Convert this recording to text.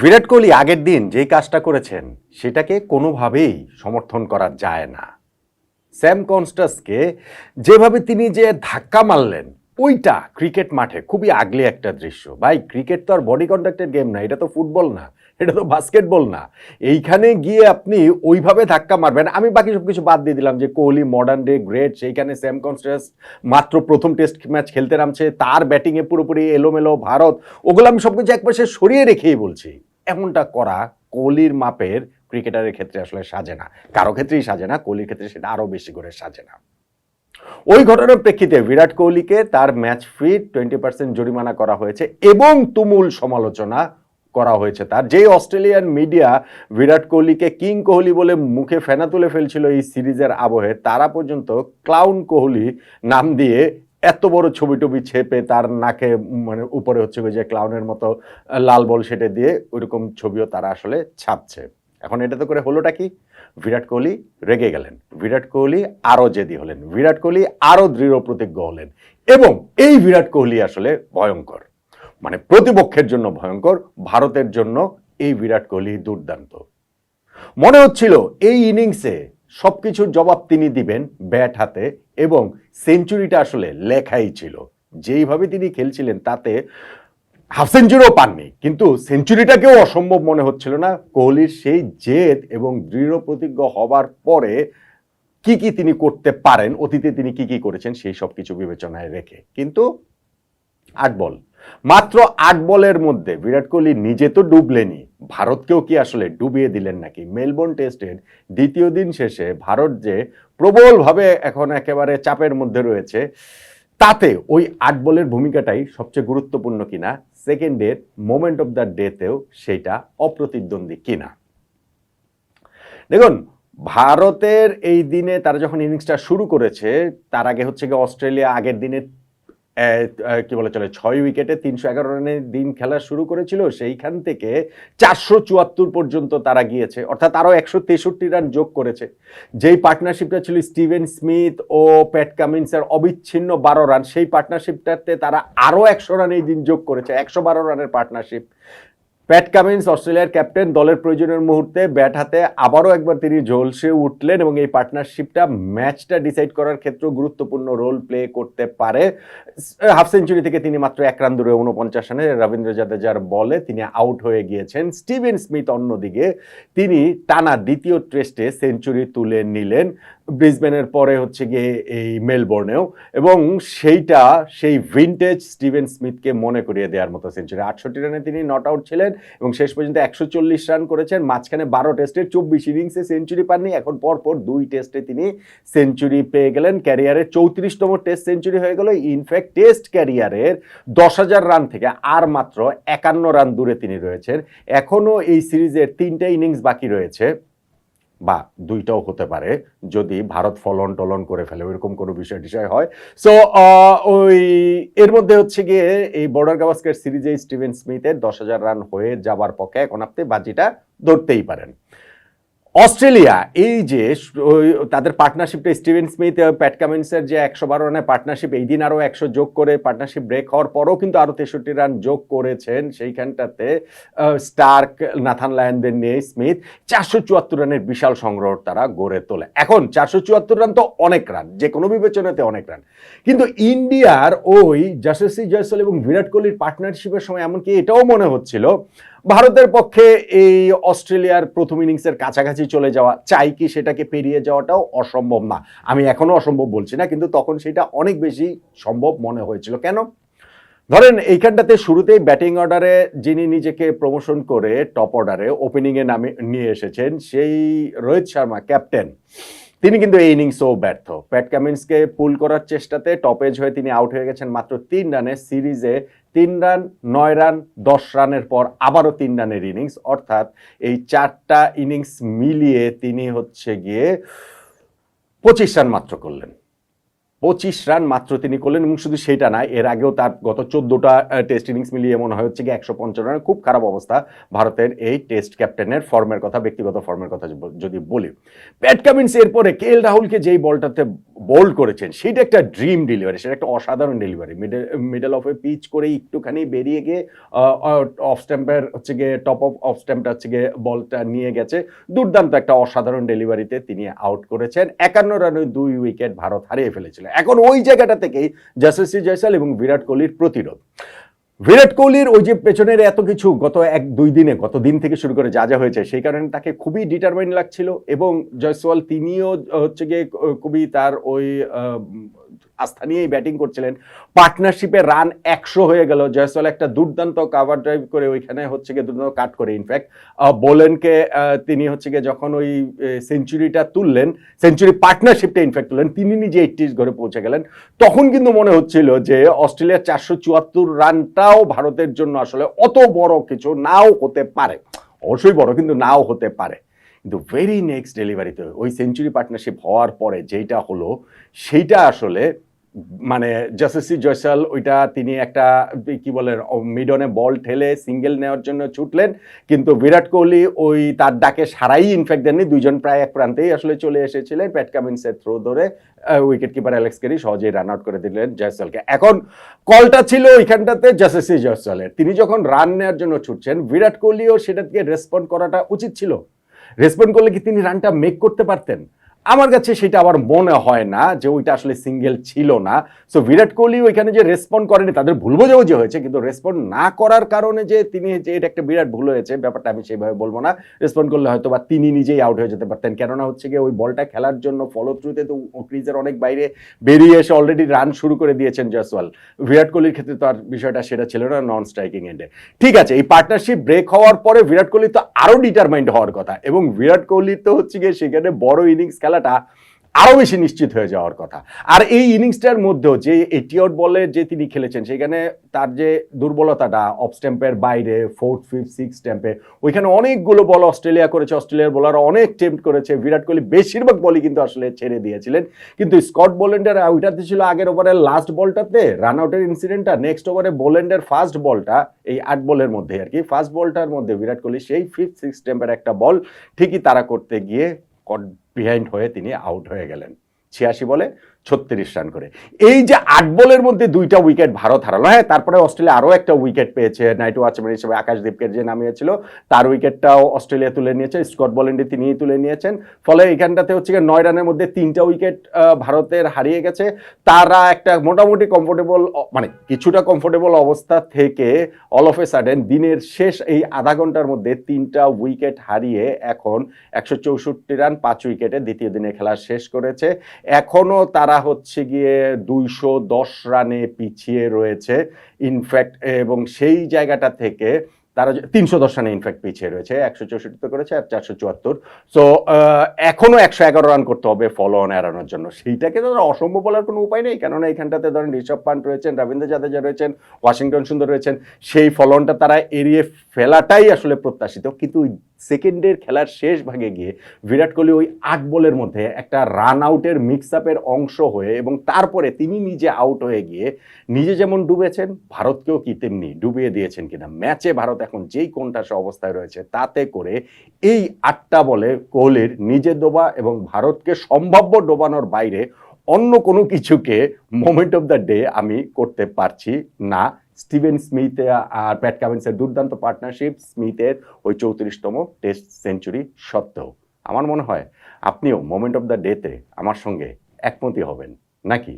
বিরাট কোহলি আগের দিন যেই কাজটা করেছেন, সেটাকে কোনোভাবেই সমর্থন করা যায় না। স্যাম কনস্টাসকে যেভাবে তিনি যে ধাক্কা মারলেন, ওইটা ক্রিকেট মাঠে খুবই আগলে একটা দৃশ্য। ভাই, ক্রিকেট তো আর বডি কন্ট্যাক্টের গেম না, এটা তো ফুটবল না, এটা তো বাস্কেটবল না। এইখানে গিয়ে আপনি ওইভাবে ধাক্কা মারবেন। আমি বাকি সব কিছু বাদ দিয়ে দিলাম যে কোহলি মডার্ন ডে গ্রেট সেইখানে স্যাম কনস্টাস মাত্র প্রথম টেস্ট ম্যাচ খেলতে নামছে, তার ব্যাটিংয়ে পুরোপুরি এলোমেলো ভারত, ওগুলো আমি সব কিছু একপাশে সরিয়ে রেখেই বলছি। এমনটা করা কোহলির মাপের ক্রিকেটারের ক্ষেত্রে আসলে সাজে না। কারও ক্ষেত্রেই সাজে না, কোহলির ক্ষেত্রে সেটা আরও বেশি করে সাজে না। ওই ঘটনার প্রেক্ষিতে বিরাট কোহলিকে তার ম্যাচ ফি টোয়েন্টি পার্সেন্ট জরিমানা করা হয়েছে এবং তুমুল সমালোচনা করা হয়েছে তার। যে অস্ট্রেলিয়ান মিডিয়া বিরাট কোহলিকে কিং কোহলি বলে মুখে ফেনা তুলে ফেলছিল এই সিরিজের আবহে, তারা পর্যন্ত ক্লাউন কোহলি নাম দিয়ে এত বড় ছবি টবি ছেপে তার নাকে মানে উপরে হচ্ছে যে ক্লাউনের মতো লাল বল সেটে দিয়ে ওইরকম ছবিও তারা আসলে ছাপছে। এখন এটা তো করে হলোটা কি? বিরাট কোহলি রেগে গেলেন। বিরাট কোহলি আরও জেদি হলেন। বিরাট কোহলি আরও দৃঢ় প্রতিজ্ঞ হলেন। এবং এই বিরাট কোহলি আসলে ভয়ঙ্কর। মানে প্রতিপক্ষের জন্য ভয়ঙ্কর, ভারতের জন্য এই বিরাট কোহলি দুর্দান্ত। মনে হচ্ছিল এই ইনিংসে সব কিছুর জবাব তিনি দিবেন ব্যাট হাতে এবং সেঞ্চুরিটা আসলে লেখাই ছিল। যেইভাবে তিনি খেলছিলেন তাতে হাফ সেঞ্চুরিও পাননি। কিন্তু সেঞ্চুরিটাকেও অসম্ভব মনে হচ্ছিল না। কোহলির সেই জেদ এবং দৃঢ় প্রতিজ্ঞ হবার পরে কি কি তিনি করতে পারেন, অতীতে তিনি কি কি করেছেন, সেই সব কিছু বিবেচনায় রেখে। কিন্তু আট বল। মাত্র আট বলের মধ্যে বিরাট কোহলি নিজে তো ডুবলেনি। ভারতকেও কি আসলে ডুবিয়ে দিলেন নাকি? মেলবোর্ন টেস্টের দ্বিতীয় দিন শেষে ভারত যে প্রবলভাবে এখন একেবারে চাপের মধ্যে রয়েছে, তাতে ওই আট বলের ভূমিকাটাই সবচেয়ে গুরুত্বপূর্ণ কিনা সেকেন্ডের মোমেন্ট অফ দ্য ডেতেও সেইটা অপ্রতিদ্বন্দ্বী কিনা? দেখুন, ভারতের এই দিনে তারা যখন ইনিংসটা শুরু করেছে, তার আগে হচ্ছে গিয়ে অস্ট্রেলিয়া আগের দিনে কি বলে চলে, ছয় উইকেটে তিনশো এগারো রানের দিন খেলা শুরু করেছিল, সেইখান থেকে চারশো চুয়াত্তর পর্যন্ত তারা গিয়েছে, অর্থাৎ আরও একশো তেষট্টি রান যোগ করেছে। যেই পার্টনারশিপটা ছিল স্টিভেন স্মিথ ও প্যাট কামিন্সের অবিচ্ছিন্ন বারো রান, সেই পার্টনারশিপটাতে তারা আরও একশো রান এই দিন যোগ করেছে, একশো বারো রানের পার্টনারশিপ প্যাট কামিন্স অস্ট্রেলিয়ার ক্যাপ্টেন দলের প্রয়োজনের মুহূর্তে ব্যাট হাতে আবারও একবার তিনি ঝলসে উঠলেন এবং এই পার্টনারশিপটা ম্যাচটা ডিসাইড করার ক্ষেত্রেও গুরুত্বপূর্ণ রোল প্লে করতে পারে। হাফ সেঞ্চুরি থেকে তিনি মাত্র এক রান দূরে উনপঞ্চাশ রানে রবীন্দ্র জাদেজার বলে তিনি আউট হয়ে গিয়েছেন। স্টিভেন স্মিথ অন্যদিকে তিনি টানা দ্বিতীয় টেস্টে সেঞ্চুরি তুলে নিলেন। ব্রিসবেনের পরে হচ্ছে গিয়ে এই মেলবোর্নেও এবং সেইটা, সেই ভিনটেজ স্টিভেন স্মিথকে মনে করিয়ে দেওয়ার মতো সেঞ্চুরি আটষট্টি রানে তিনি নট আউট ছিলেন এবং শেষ পর্যন্ত একশো চল্লিশ রান করেছেন, মাঝখানে বারো টেস্টের চব্বিশ ইনিংসে সেঞ্চুরি পাননি, এখন পরপর দুই টেস্টে তিনি সেঞ্চুরি পেয়ে গেলেন। ক্যারিয়ারের চৌত্রিশতম টেস্ট সেঞ্চুরি হয়ে গেল। ইনফ্যাক্ট টেস্ট ক্যারিয়ারের দশ হাজার রান থেকে আর মাত্র একান্ন রান দূরে তিনি রয়েছেন। এখনও এই সিরিজের তিনটা ইনিংস বাকি রয়েছে। বা দুইটাও হতে পারে, যদি ভারত ফলন টলন করে ফেলে, ওইরকম কোনো বিষয় টিষয় হয়। সো ওই, এর মধ্যে হচ্ছে গিয়ে এই বর্ডার গাভাস্কার সিরিজে স্টিভেন স্মিথের দশ হাজার রান হয়ে যাবার পক্ষে এখন আপনি বাজিটা ধরতেই পারেন। অস্ট্রেলিয়া, এই যে তাদের পার্টনারশিপটা স্টিভেন স্মিথ এবং প্যাট কামিন্সের যে একশো বারো রানের পার্টনারশিপ, এই দিন আরও একশো যোগ করে পার্টনারশিপ ব্রেক হওয়ার পরও কিন্তু আরও তেষট্টি রান যোগ করেছেন। সেইখানটাতে স্টার্ক, নাথান লায়নদের নিয়ে স্মিথ চারশো চুয়াত্তর রানের বিশাল সংগ্রহ তারা গড়ে তোলে। এখন চারশো চুয়াত্তর রান তো অনেক রান, যে কোনো বিবেচনাতে অনেক রান। কিন্তু ইন্ডিয়ার ওই যশস্বী জয়সল এবং বিরাট কোহলির পার্টনারশিপের সময় এমনকি এটাও মনে হচ্ছিল ভারতের পক্ষে এই অস্ট্রেলিয়ার প্রথম ইনিংসের কাছাকাছি চলে যাওয়া, চাই কি সেটাকে পেরিয়ে যাওয়াটাও অসম্ভব না। আমি এখনও অসম্ভব বলছি না, কিন্তু তখন সেটা অনেক বেশি সম্ভব মনে হয়েছিল। কেন? ধরেন, এইখানটাতে শুরুতেই ব্যাটিং অর্ডারে যিনি নিজেকে প্রমোশন করে টপ অর্ডারে ওপেনিংয়ে নামে, নিয়ে এসেছেন, সেই রোহিত শর্মা, ক্যাপ্টেন। তিনি কিন্তু এই ইনিংসও ব্যর্থ। প্যাট কামিন্সকে পুল করার চেষ্টাতে টপেজ হয়ে তিনি আউট হয়ে গেছেন মাত্র তিন রানে সিরিজে তিন রান, নয় রান, দশ রানের পর আবারও তিন রানের ইনিংস। অর্থাৎ এই চারটা ইনিংস মিলিয়ে তিনি হচ্ছে গিয়ে পঁচিশ রান মাত্র করলেন। পঁচিশ রান মাত্র তিনি করলেন এবং শুধু সেটা না, এর আগেও তার গত চোদ্দোটা টেস্ট ইনিংস মিলিয়ে মনে হয় হচ্ছে কি একশো পঞ্চান্ন রানের খুব খারাপ অবস্থা ভারতের এই টেস্ট ক্যাপ্টেনের ফর্মের কথা, ব্যক্তিগত ফর্মের কথা যদি বলি। প্যাট কামিন্স এরপরে কে এল রাহুলকে যেই বলটাতে বোল্ড করেছেন, সেটা একটা ড্রিম ডেলিভারি সেটা একটা অসাধারণ ডেলিভারি মিডল মিডল অফে পিচ করে একটুখানি বেরিয়ে গিয়ে অফ স্ট্যাম্পের হচ্ছে গিয়ে টপ অফ অফ স্ট্যাম্পটা হচ্ছে গিয়ে বলটা নিয়ে গেছে। দুর্দান্ত একটা অসাধারণ ডেলিভারিতে তিনি আউট করেছেন। একান্ন রানে দুই উইকেট ভারত হারিয়ে ফেলেছিল। এখন ওই জায়গাটা থেকেই যশস্বী জয়সাল এবং বিরাট কোহলির প্রতিরোধ। বিরাট কোহলির ওই যে পেছনের এত কিছু গত এক দুই দিনে, গত দিন থেকে শুরু করে যা যা হয়েছে, সেই কারণে তাকে খুবই ডিটারমাইন লাগছিল এবং জয়সওয়াল তিনিও হচ্ছে গিয়ে খুবই তার ওই আস্থা নিয়েই ব্যাটিং করছিলেন। পার্টনারশিপে রান একশো হয়ে গেল। জয়সওয়াল একটা দুর্দান্ত কাভার ড্রাইভ করে ওইখানে হচ্ছে গিয়ে দুর্দান্ত কাট করে। ইনফ্যাক্ট বোলেনকে তিনি হচ্ছে গিয়ে যখন ওই সেঞ্চুরিটা তুললেন সেঞ্চুরি পার্টনারশিপটা ইনফ্যাক্ট তুললেন, তিনি নিজে এইটিস ঘরে পৌঁছে গেলেন। তখন কিন্তু মনে হচ্ছিল যে অস্ট্রেলিয়ার চারশো চুয়াত্তর রানটাও ভারতের জন্য আসলে অত বড় কিছু নাও হতে পারে। অবশ্যই বড়, কিন্তু নাও হতে পারে। কিন্তু ভেরি নেক্সট ডেলিভারিতে ওই সেঞ্চুরি পার্টনারশিপ হওয়ার পরে যেইটা হলো, সেইটা আসলে মানে জাসেসি জয়সাল ওইটা তিনি একটা, কি বলেন মিডনে বল ঠেলে সিঙ্গেল নেওয়ার জন্য ছুটলেন। কিন্তু বিরাট কোহলি ওই তার ডাকে সারাই ইনফ্যাক্ট দেননি। দুইজন প্রায় এক প্রান্তেই আসলে চলে এসেছিলেন প্যাট থ্রো ধরে। উইকেট কিপার অ্যালেক্স কেরি সহজেই রান আউট করে দিলেন জয়সালকে এখন কলটা ছিল ওইখানটাতে জাসেসি জয়সালের তিনি যখন রান নেওয়ার জন্য ছুটছেন, বিরাট কোহলিও সেটাকে রেসপন্ড করাটা উচিত ছিল। রেসপন্ড করলে কি তিনি রানটা মেক করতে পারতেন? আমার কাছে সেটা আবার মনে হয় না যে ওইটা আসলে সিঙ্গেল ছিল না। সো বিরাট কোহলি ওইখানে যে রেসপন্ড করেনি, তাদের ভুল বোঝাবুঝি হয়েছে, কিন্তু রেসপন্ড না করার কারণে যে তিনি যে এটা একটা বিরাট ভুল হয়েছে, ব্যাপারটা আমি সেইভাবে বলব না। রেসপন্ড করলে হয়তো বা তিনি নিজেই আউট হয়ে যেতে পারতেন। কেননা হচ্ছে গিয়ে ওই বলটা খেলার জন্য ফলো থ্রুতে তো ক্রিজের অনেক বাইরে বেরিয়ে এসে অলরেডি রান শুরু করে দিয়েছেন জয়সওয়াল। বিরাট কোহলির ক্ষেত্রে তো আর বিষয়টা সেটা ছিল না নন স্ট্রাইকিং এন্ডে ঠিক আছে, এই পার্টনারশিপ ব্রেক হওয়ার পরে বিরাট কোহলি তো আরও ডিটারমাইন্ড হওয়ার কথা এবং বিরাট কোহলির তো হচ্ছে গিয়ে সেখানে বড় ইনিংস খেলাটা আরও বেশি নিশ্চিত হয়ে যাওয়ার কথা। আর এই ইনিংসটার মধ্যেও যে এটি আউট বলে যে তিনি খেলেছেন, সেখানে তার যে দুর্বলতাটা অফ স্ট্যাম্পের বাইরে ফোর্থ ফিফথ সিক্স স্ট্যাম্পে ওইখানে অনেকগুলো বল অস্ট্রেলিয়া করেছে। অস্ট্রেলিয়ার বলার অনেক টেম্প করেছে। বিরাট কোহলি বেশিরভাগ বলই কিন্তু আসলে ছেড়ে দিয়েছিলেন। কিন্তু স্কট বোলেন্ডার ওইটাতে ছিল আগের ওভারের লাস্ট বলটাতে রান আউটের ইনসিডেন্টটা নেক্সট ওভারে বোলেন্ডের ফার্স্ট বলটা, এই আট বলের মধ্যে আর কি। ফার্স্ট বলটার মধ্যে বিরাট কোহলি সেই ফিফথ সিক্স স্ট্যাম্পের একটা বল ঠিকই তারা করতে গিয়ে বিহাইন্ড হয়ে তিনি আউট হয়ে গেলেন। ছিয়াশি বলে ছত্রিশ রান করে। এই যে আট বলের মধ্যে দুইটা উইকেট ভারত হারালো। হ্যাঁ তারপরে অস্ট্রেলিয়া আরও একটা উইকেট পেয়েছে নাইট ওয়াচম্যান হিসেবে আকাশদীপকে যে নামিয়েছিল, তার উইকেটটাও অস্ট্রেলিয়া তুলে নিয়েছে স্কট বলেন্ডি তিনিই তুলে নিয়েছেন। ফলে এখানটাতে হচ্ছে গিয়ে নয় রানের মধ্যে তিনটা উইকেট ভারতের হারিয়ে গেছে। তারা একটা মোটামুটি কমফোর্টেবল মানে কিছুটা কমফোর্টেবল অবস্থা থেকে অল অফ এ সাডেন দিনের শেষ এই আধা ঘণ্টার মধ্যে তিনটা উইকেট হারিয়ে এখন একশো চৌষট্টি রান, পাঁচ উইকেটে দ্বিতীয় দিনে খেলা শেষ করেছে। এখনও তারা তারা হচ্ছে গিয়ে দুইশো দশ রানে পিছিয়ে রয়েছে ইনফ্যাক্ট এবং সেই জায়গাটা থেকে তারা তিনশো দশ রানে ইনফ্যাক্ট পিছিয়ে রয়েছে, একশো চৌষট্টিতে করেছে আর চারশো চুয়াত্তর। সো এখনও একশো এগারো রান করতে হবে ফলো অন এড়ানোর জন্য। সেইটাকে তো অসম্ভব বলার কোনো উপায় নেই, কেননা এখানটাতে ধরেন ঋষভ পান্ট রয়েছেন, রবীন্দ্র জাদেজা রয়েছেন, ওয়াশিংটন সুন্দর রয়েছেন, সেই ফলনটা তারা এড়িয়ে ফেলাটাই আসলে প্রত্যাশিত। কিন্তু সেকেন্ডের খেলার শেষ ভাগে গিয়ে বিরাট কোহলি ওই আট বলের মধ্যে একটা রান আউটের মিক্স আপের অংশ হয়ে এবং তারপরে তিনি নিজে আউট হয়ে গিয়ে নিজে যেমন ডুবেছেন, ভারতকেও কি তেমনি ডুবিয়ে দিয়েছেন কিনা? ম্যাচে ভারত এখন যেই কোনটা সে অবস্থায় রয়েছে, তাতে করে এই আটটা বলে কোহলির নিজে ডোবা এবং ভারতকে সম্ভাব্য ডোবানোর বাইরে অন্য কোনো কিছুকে মোমেন্ট অফ দ্য ডে আমি করতে পারছি না। স্টিভেন স্মিথ আর প্যাট কামিন্সের দুর্দান্ত পার্টনারশিপ স্মিথের ওই চৌত্রিশতম টেস্ট সেঞ্চুরি সত্ত্বেও। আমার মনে হয় আপনিও মোমেন্ট অফ দ্য ডেতে আমার সঙ্গে একমতি হবেন, নাকি?